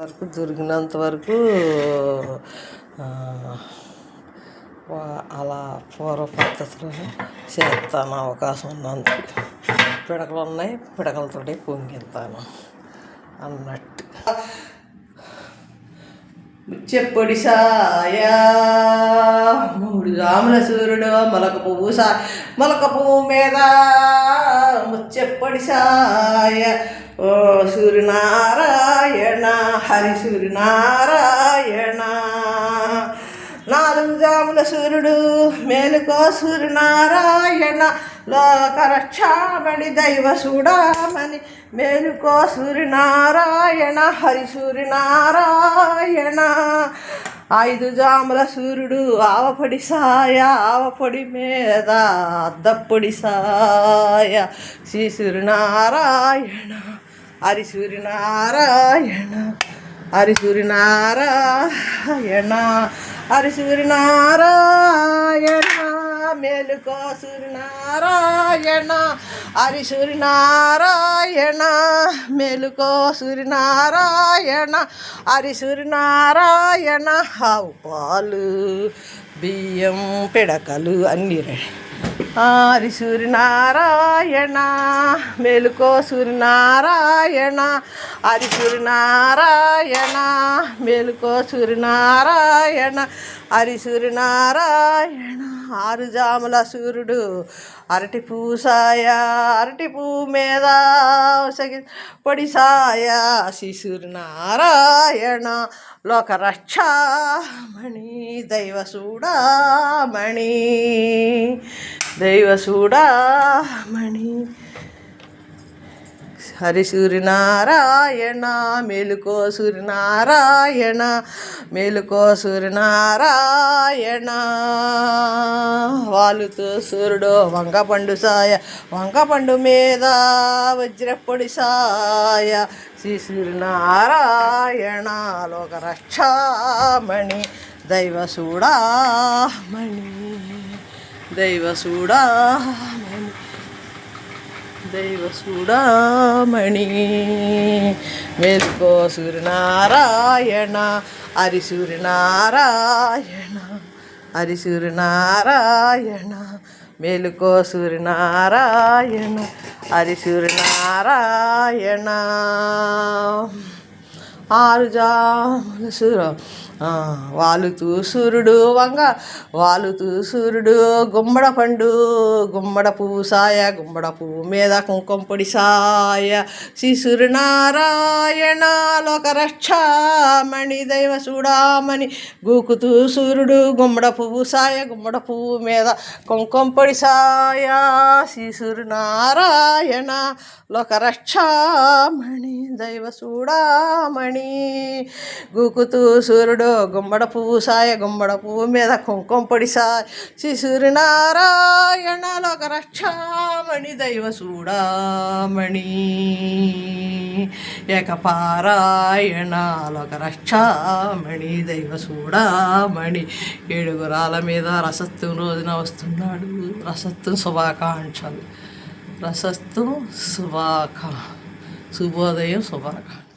వరకు దొరికినంత వరకు అలా పూర్వ పద్ధతిలో చేస్తాను అవకాశం ఉన్నంత పిడకలు ఉన్నాయి పిడకలతోటి పొంగిస్తాను అన్నట్టు. చెప్పొడి సాయా మూడు రాముల సూర్యుడు మొలక పువ్వు సా మొలక పువ్వు మీద ముచ్చెప్పడి సాయ. ఓ సూర్యనారాయణ హరి సూర్యనారాయణ. నాలుగు జాముల సూర్యుడు మేలుకో సూర్యనారాయణ. లోకరక్షామణి దైవ చూడమని మేలుకో సూర్యనారాయణ హరి సూర్యనారాయణ. ఐదు జాముల సూర్యుడు ఆవపొడి సాయ ఆవపొడి మీద అద్దപ്പൊడి సాయ. శ్రీ సూర్యనారాయణ. హరి సూర్యనారాయణ హరి సూర్యనారాయణ హరి సూర్యనారాయణ మేలుకో సూర్యనారాయణ హరి సూర్యనారాయణ మేలుకో సూర్యనారాయణ హరి సూర్యనారాయణ ఆవు పాలు బియ్యం పిడకలు అన్నీ రెడీ. ఆరి సూర్యనారాయణ మేలుకో సూర్యనారాయణ ఆరి సూర్యనారాయణ మేలుకో సూర్యనారాయణ ఆరి సూర్యనారాయణ. ఆరు జాముల సూర్యుడు అరటి పూసాయ అరటి పూ మీద పొడిసాయ పొడి సాయ. శ్రీ సూర్యనారాయణ లోక రక్షామణి దైవ చూడమణి హరి సూర్యనారాయణ మేలుకో సూర్యనారాయణ మేలుకో సూర్యనారాయణ. వాలుతో సూర్యుడు వంకపండు సాయ వంకపండు మీద వజ్రపొడి సాయ. శ్రీ సూర్యనారాయణ లోక రక్షామణి దైవ చూడమణి దైవ చూడమణి దైవ చూడమణి మేల్కో సూర్యనారాయణ హరి సూర్యనారాయణ హరి సూర్యనారాయణ మేలుకో సూర్యనారాయణ హరి వాలుతూ సూర్యుడు వంగ వాలుతూ సూర్యుడు గుమ్మడ పండు గుమ్మడ పువ్వు సాయ గుమ్మడ పువ్వు మీద కుంకుమ పొడి సాయ. శ్రీ సూర్యనారాయణ లోక రక్షామణి దైవ చూడామణి గూకుతూ సూర్యుడు గుమ్మడ పువ్వు సాయ గుమ్మడ పువ్వు మీద కుంకుమ పొడి సాయ. శ్రీ సూర్యనారాయణ లోక రక్షామణి దైవ చూడామణి గూకుతూ సూర్యుడు గుమ్మడ పువ్వు సాయ గుమ్మడ పువ్వు మీద కుంకుమ పొడి సాయ. శ్రీ సూర్యనారాయణ లోక రక్షామణి దైవ చూడామణి ఏకపారాయణ లోక రక్షామణి దైవ చూడామణి ఏడుగురాల మీద రసత్వం రోజున వస్తున్నాడు. రసత్వం శుభాకాంక్షలు. రసత్వం శుభాకా శుభోదయం శుభాకాంక్ష